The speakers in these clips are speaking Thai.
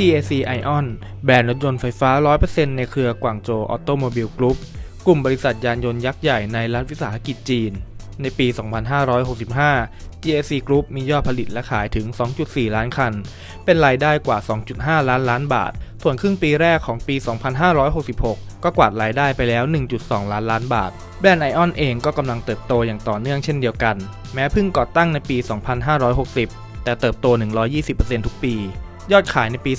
GAC Ion แบรนด์รถยนต์ไฟฟ้า 100%ในเครือกวางโจออโตโมบิลกรุ๊ปกลุ่มบริษัทยานยนต์ยักษ์ใหญ่ในรัฐวิสาหกิจจีน ในปี 2565 GAC Group มียอดผลิตและขายถึง 2.4 ล้านคัน เป็นรายได้กว่า 2.5 ล้านล้านบาท ส่วนครึ่งปีแรกของปี 2566ก็กวาดรายได้ไปแล้ว 1.2 ล้านล้านบาท แบรนด์ไอออนเองก็กำลังเติบโตอย่างต่อเนื่องเช่นเดียวกัน แม้เพิ่งก่อตั้งในปี 2560 แต่เติบโต 120%ทุกปี ยอดขายในปี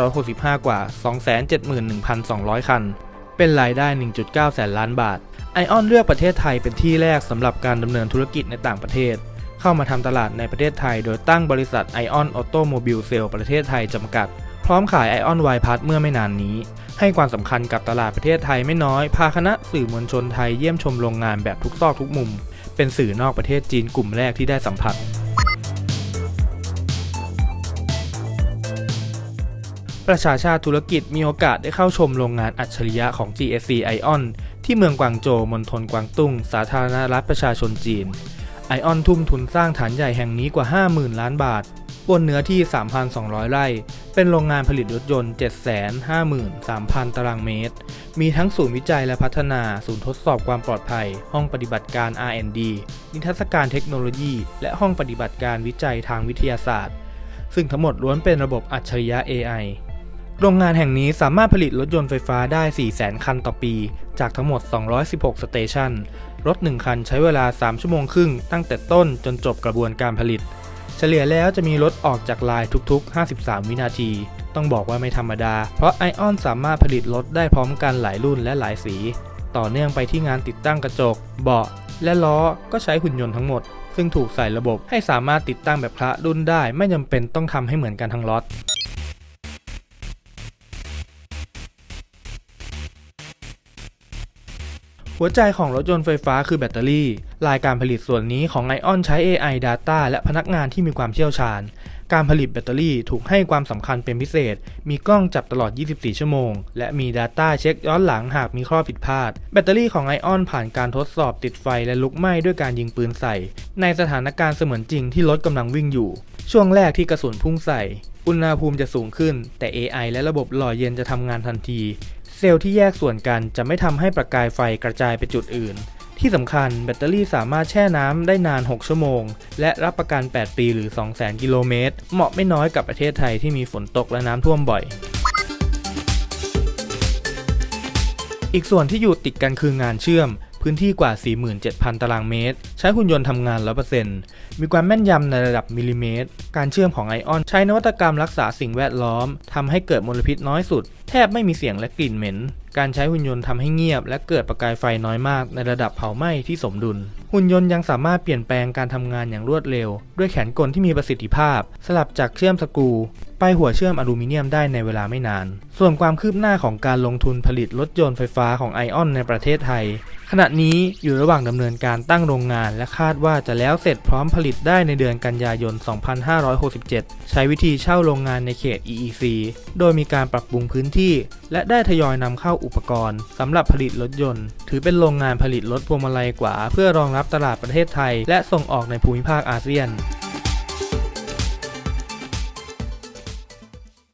2565 กว่า 271,200 คัน เป็นรายได้ 1.9 แสนล้านบาท ไอออนเลือกประเทศไทยเป็นที่แรกสำหรับการดำเนินธุรกิจในต่างประเทศ เข้ามาทำตลาดในประเทศไทย โดยตั้งบริษัทไอออนออโตโมบิลเซลประเทศไทยจำกัด พร้อมขายไอออนไวพัทเมื่อไม่นานนี้ ให้ความสำคัญกับตลาดประเทศไทยไม่น้อย พาคณะสื่อมวลชนไทยเยี่ยมชมโรงงานแบบทุกซอกทุกมุม เป็นสื่อนอกประเทศจีนกลุ่มแรกที่ได้สัมผัส ประชาชาติธุรกิจมีโอกาสได้เข้าชมโรงงานอัจฉริยะของ GSC Ion ที่เมืองกวางโจวมณฑลกวางตุ้ง สาธารณรัฐประชาชนจีนไอออนทุ่มทุนสร้างฐานใหญ่แห่งนี้กว่า 50,000 ล้านบาท บนเนื้อที่ 3,200 ไร่ เป็นโรงงานผลิตรถยนต์ 753,000 ตารางเมตร มีทั้งศูนย์วิจัยและพัฒนา ศูนย์ทดสอบความปลอดภัย ห้องปฏิบัติการ R&D นิทรรศการเทคโนโลยี และห้องปฏิบัติการวิจัยทางวิทยาศาสตร์ซึ่งทั้งหมดล้วนเป็นระบบอัจฉริยะ AI โรงงานแห่งนี้สามารถผลิตรถยนต์ไฟฟ้าได้ 400,000 คันต่อปี จากทั้งหมด 216 สเตชันรถ 1 คันใช้เวลา 3 ชั่วโมงครึ่ง ตั้งแต่ต้นจนจบกระบวนการผลิต เฉลี่ยแล้วจะมีรถออกจากลายทุกๆ 53 วินาที ต้องบอกว่าไม่ธรรมดา เพราะไอออนสามารถผลิตรถได้พร้อมกันหลายรุ่นและหลายสี ต่อเนื่องไปที่งานติดตั้งกระจก เบาะ และล้อ ก็ใช้หุ่นยนต์ทั้งหมด ซึ่งถูกใส่ระบบให้สามารถติดตั้งแบบพระรุ่นได้ ไม่จำเป็นต้องทำให้เหมือนกันทั้งล็อ หัวใจของรถยนต์ไฟฟ้าคือแบตเตอรี่ รายการผลิตส่วนนี้ของ Ion ใช้ AI Data และพนักงานที่มีความเชี่ยวชาญ การผลิตแบตเตอรี่ถูกให้ความสำคัญเป็นพิเศษ มีกล้องจับตลอด 24 ชั่วโมง และมี Data เช็คย้อนหลังหากมีข้อผิดพลาด แบตเตอรี่ของ Ion ผ่านการทดสอบติดไฟและลุกไหม้ด้วยการยิงปืนใส่ ในสถานการณ์เสมือนจริงที่รถกำลังวิ่งอยู่ ช่วงแรกที่กระสุนพุ่งใส่อุณหภูมิจะสูงขึ้น แต่ AI และระบบหล่อเย็นจะทำงานทันที เซลล์ที่แยกส่วนกันจะไม่ทำให้ประกายไฟกระจายไปจุดอื่น ที่สำคัญแบตเตอรี่สามารถแช่น้ำได้นาน 6 ชั่วโมง และรับประกัน 8 ปีหรือ 200,000 กิโลเมตร เหมาะไม่น้อยกับประเทศไทยที่มีฝนตกและน้ำท่วมบ่อย อีกส่วนที่อยู่ติดกันคืองานเชื่อม พื้นที่กว่า 47,000 ตารางเมตร ใช้หุ่นยนต์ทำงาน 100%มีความแม่นยำในระดับมิลลิเมตร การเชื่อมของไอออนใช้นวัตกรรมรักษาสิ่งแวดล้อมทำให้เกิดมลพิษน้อยสุด แทบไม่มีเสียงและกลิ่นเหม็น การใช้หุ่นยนต์ทำให้เงียบ และเกิดประกายไฟน้อยมากในระดับเผาไหม้ที่สมดุล หุ่นยนต์ยังสามารถเปลี่ยนแปลงการทำงานอย่างรวดเร็ว ด้วยแขนกลที่มีประสิทธิภาพ สลับจากเชื่อมสกรูไปหัวเชื่อมอลูมิเนียมได้ในเวลาไม่นาน ส่วนความคืบหน้าของการลงทุนผลิตรถยนต์ไฟฟ้าของไอออนในประเทศไทย ขณะนี้อยู่ระหว่างดำเนินการตั้งโรงงาน และคาดว่าจะแล้วเสร็จพร้อมผลิตได้ในเดือนกันยายน 2567 ใช้วิธีเช่าโรงงานในเขต EEC โดยมีการปรับปรุงพื้นที่ และได้ทยอยนำเข้าอุปกรณ์สำหรับผลิตรถยนต์ ถือเป็นโรงงานผลิตรถพวงมาลัยกว่า เพื่อรองรับตลาดประเทศไทย และส่งออกในภูมิภาคอาเซียน